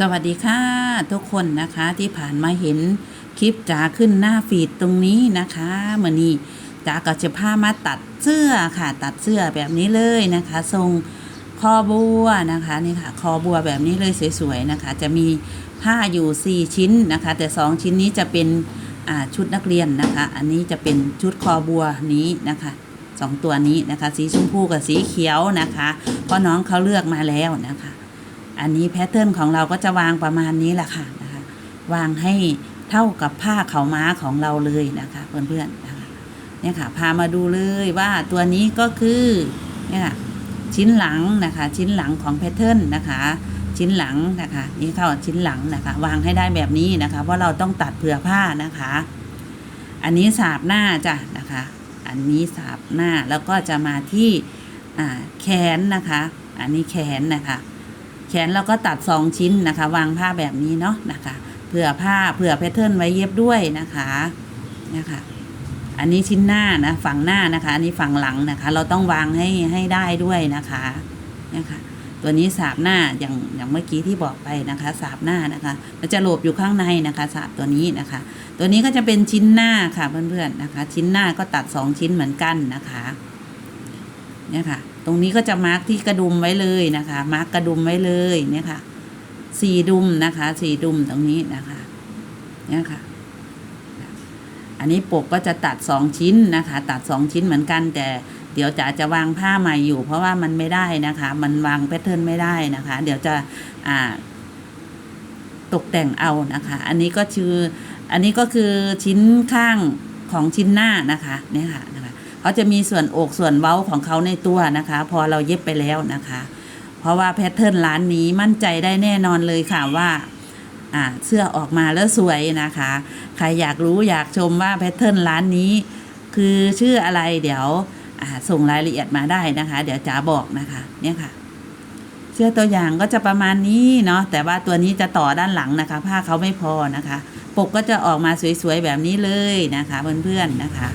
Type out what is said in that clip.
สวัสดีค่ะ ทุกคนนะคะที่ผ่านมาเห็นคลิปจ๋าขึ้นหน้าฟีดตรงนี้นะคะเมื่อนี้จ๋าก็จะพามาตัดเสื้อค่ะ ตัดเสื้อแบบนี้เลยนะคะทรงคอบัวนะคะนี่ค่ะ คอบัวแบบนี้เลยสวยๆนะคะ จะมีผ้าอยู่ 4 ชิ้นนะคะ แต่ 2 ชิ้นนี้จะเป็นชุดนักเรียนนะคะ อันนี้จะเป็นชุดคอบัวนี้นะคะสองตัวนี้นะคะ สีชมพูกับสีเขียวนะคะเพราะน้องเขาเลือกมาแล้วนะคะ อันนี้แพทเทิร์นของเราก็จะวางประมาณนี้แหละค่ะนะคะ วางให้เท่ากับผ้าเขาม้าของเราเลยนะคะ เพื่อนๆนะคะเนี่ยค่ะ พามาดูเลยว่าตัวนี้ก็คือเนี่ยค่ะชิ้นหลังนะคะ ชิ้นหลังของแพทเทิร์นนะคะ ชิ้นหลังนะคะนี่เข้าชิ้นหลังนะคะ วางให้ได้แบบนี้นะคะ เพราะเราต้องตัดเผื่อผ้านะคะ อันนี้สาบหน้าจ้ะนะคะ อันนี้สาบหน้าแล้วก็จะมาที่แขนนะคะ อันนี้แขนนะคะ แขนเราก็ตัดสองชิ้นนะคะ วางผ้าแบบนี้เนาะนะคะ เผื่อผ้าเผื่อแพทเทิร์นไว้เย็บด้วยนะคะนี่ค่ะอันนี้ชิ้นหน้านะฝั่งหน้านะคะ อันนี้ฝั่งหลังนะคะ เราต้องวางให้ให้ได้ด้วยนะคะนี่ค่ะตัวนี้สาบหน้าอย่างอย่างเมื่อกี้ที่บอกไปนะคะสาบหน้านะคะมันจะหลบอยู่ข้างในนะคะสาบตัวนี้นะคะ ตัวนี้ก็จะเป็นชิ้นหน้าค่ะเพื่อนๆนะคะ ชิ้นหน้าก็ตัดสองชิ้นเหมือนกันนะคะ เนี่ยค่ะ ตรงนี้ก็จะมาร์กที่กระดุมไว้เลยนะคะ มาร์กกระดุมไว้เลยเนี่ยค่ะสี่ดุมนะคะสี่ดุมตรงนี้นะคะเนี่ยค่ะ อันนี้ปกก็จะตัดสองชิ้นนะคะ ตัดสองชิ้นเหมือนกัน แต่เดี๋ยวจะจะวางผ้าใหม่อยู่ เพราะว่ามันไม่ได้นะคะ มันวางแพทเทิร์นไม่ได้นะคะ เดี๋ยวจะอ่าตกแต่งเอานะคะ อันนี้ก็คืออันนี้ก็คือชิ้นข้างของชิ้นหน้านะคะเนี่ยค่ะ เขาจะมีส่วนอกส่วนเว้าของเขาในตัวนะคะ พอเราเย็บไปแล้วนะคะ เพราะว่าแพทเทิร์นร้านนี้มั่นใจได้แน่นอนเลยค่ะว่าเสื้อออกมาแล้วสวยนะคะ ใครอยากรู้อยากชมว่าแพทเทิร์นร้านนี้ คือชื่ออะไรเดี๋ยวส่งรายละเอียดมาได้นะคะ เดี๋ยวจ๋าบอกนะคะเนี่ยค่ะ เสื้อตัวอย่างก็จะประมาณนี้เนาะแต่ว่าตัวนี้จะต่อด้านหลังนะคะ ผ้าเขาไม่พอนะคะ ปกก็จะออกมาสวยๆแบบนี้เลยนะคะ เพื่อนๆนะคะ